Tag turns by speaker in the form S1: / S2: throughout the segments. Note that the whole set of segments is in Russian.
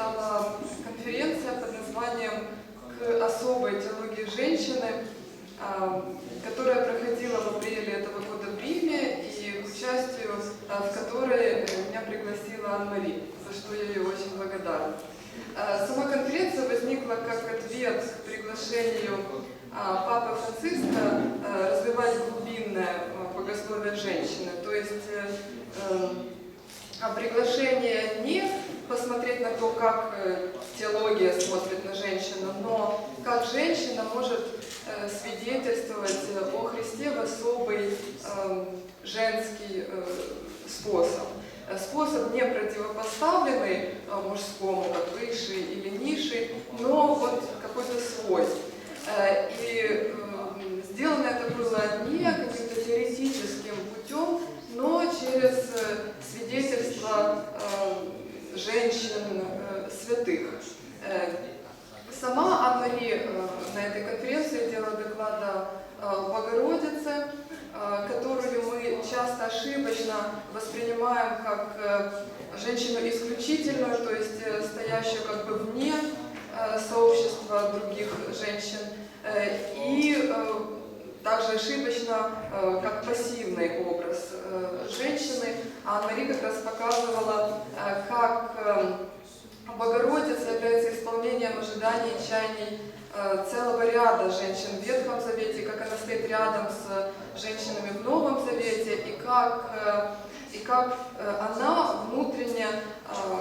S1: стала конференция под названием «К особой теологии женщины», а, которая проходила в апреле этого года в Риме и к участию а, в которой меня пригласила Анна-Мари, за что я ей очень благодарна. А, сама конференция возникла как ответ к приглашению Папы Франциска развивать глубинное богословие женщины, то есть э, эм, приглашение не посмотреть на то, как э, теология смотрит на женщину, но как женщина может э, свидетельствовать э, о Христе в особый эм, женский способ. Способ не противопоставленный мужскому, как высший или низший, но вот какой-то свой. И эм, сделано это было не каким-то теоретическим путем, но через свидетельство женщин э, святых. Э, сама Анна-Мари э, на этой конференции делала доклад о Богородице, которую мы часто ошибочно воспринимаем как женщину исключительную, то есть стоящую как бы вне сообщества других женщин. И также ошибочно как пассивный образ женщины, а Мари как раз показывала, э, как эм, Богородица является исполнением ожиданий и чаяний э, целого ряда женщин в Ветхом Завете, как она стоит рядом с женщинами в Новом Завете, и как, э, и как она внутренне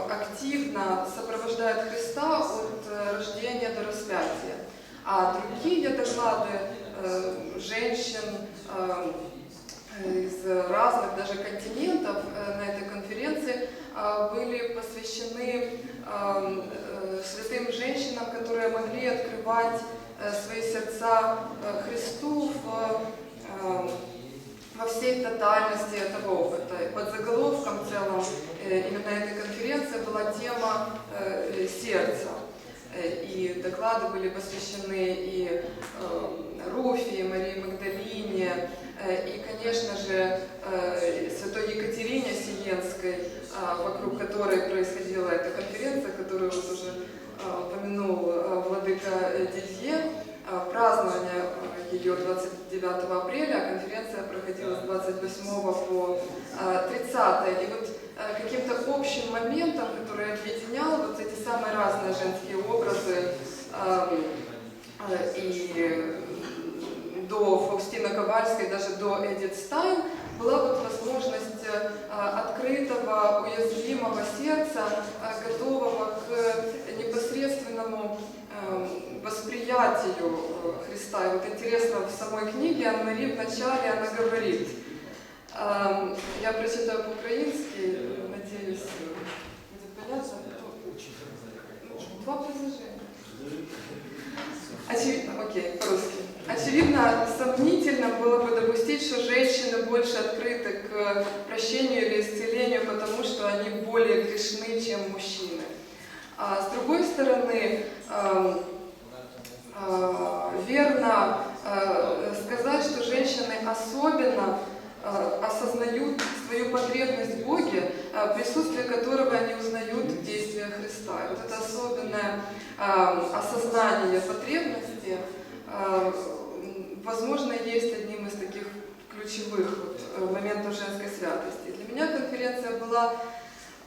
S1: активно сопровождает Христа от рождения до распятия. А другие доклады женщин из разных даже континентов э, на этой конференции были посвящены э, святым женщинам, которые могли открывать э, свои сердца Христу во всей тотальности этого опыта. И под заголовком в целом именно этой конференции была тема сердца. И доклады были посвящены и Руфи, и Марии Магдалине, Э, и, конечно же, э, святой Екатерине Сиенской, а, вокруг которой происходила эта конференция, которую вот уже а, упомянул а, владыка Дидье, празднование ее 29 апреля, конференция проходила с 28 по 30. И вот каким-то общим моментом, который объединял вот эти самые разные женские образы и до Фаустина Ковальской, даже до Эдит Стайн, была вот возможность э, открытого, уязвимого сердца, э, готового восприятию э, Христа. И вот интересно, в самой книге Анна-Мари вначале она говорит, эм, я прочитаю по-украински, надеюсь, будет понятно. Два предложения. Очевидно, окей, по-русски. Очевидно, сомнительно было бы допустить, что женщины больше открыты к прощению или исцелению, потому что они более грешны, чем мужчины. А с другой стороны, э, э, верно э, сказать, что женщины особенно э, осознают свою потребность в Боге, э, присутствие которого они узнают в действии Христа. И вот это особенное э, осознание потребности возможно, есть одним из таких ключевых э, моментов женской святости. Для меня конференция была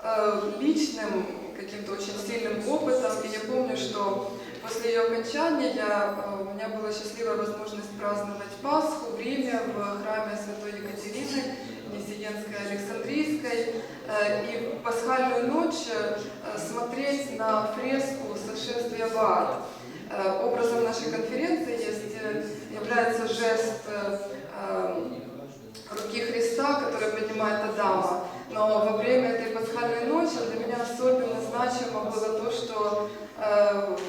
S1: э, личным каким-то очень сильным опытом, и я помню, что после ее окончания я, э, у меня была счастливая возможность праздновать Пасху в Риме, в храме Святой Екатерины, Несиенской Александрийской, э, и в пасхальную ночь э, смотреть на фреску «Сошествие в ад». Э, образом нашей конференции есть, э, является жест э, руки Христа, который поднимает Адама. Но во время этой пасхальной ночи для меня особенно значимо было то, что Христос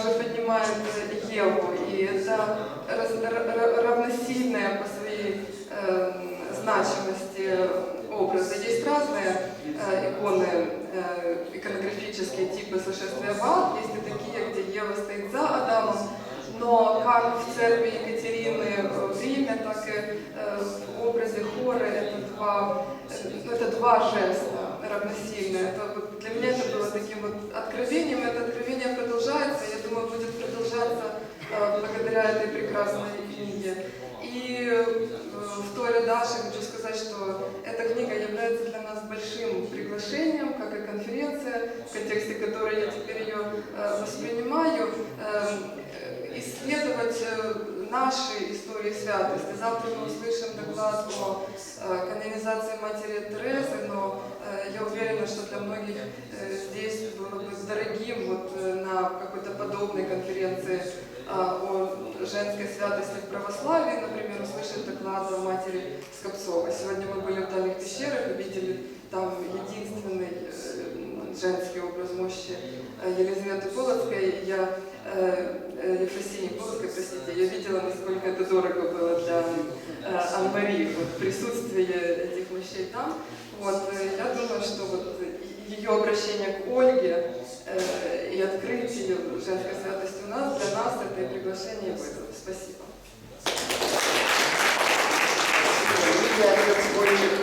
S1: также поднимает Еву. И это равносильное по своей значимости образы. Есть разные иконы э, иконографические типы сошествия ад, есть и такие, где Ева стоит за Адамом, но как в церкви Екатерины в Риме, так и э, в образе хоры это два, э, это два жеста равносильные. Это вот указанной книге. И э, в той Радаше хочу сказать, что эта книга является для нас большим приглашением, как и конференция, в контексте которой я теперь ее э, воспринимаю, э, исследовать наши истории святости. Завтра мы услышим доклад о канонизации матери Терезы, но я уверена, что для многих здесь было бы дорогим вот на какой-то подобной конференции о женской святости в православии, например, услышать доклад о матери Скопцовой. Сегодня мы были в Дальних пещерах и видели там единственный э, женский образ мощи э, Елизаветы Полоцкой. Я э, э, Ефросинии Полоцкой, простите, я видела, насколько это дорого было для Анмари, вот, присутствие этих мощей там. Вот, я думаю, что вот ее обращение к Ольге э, и открыть ее женской святость у нас, для нас это приглашение в. Спасибо. Спасибо.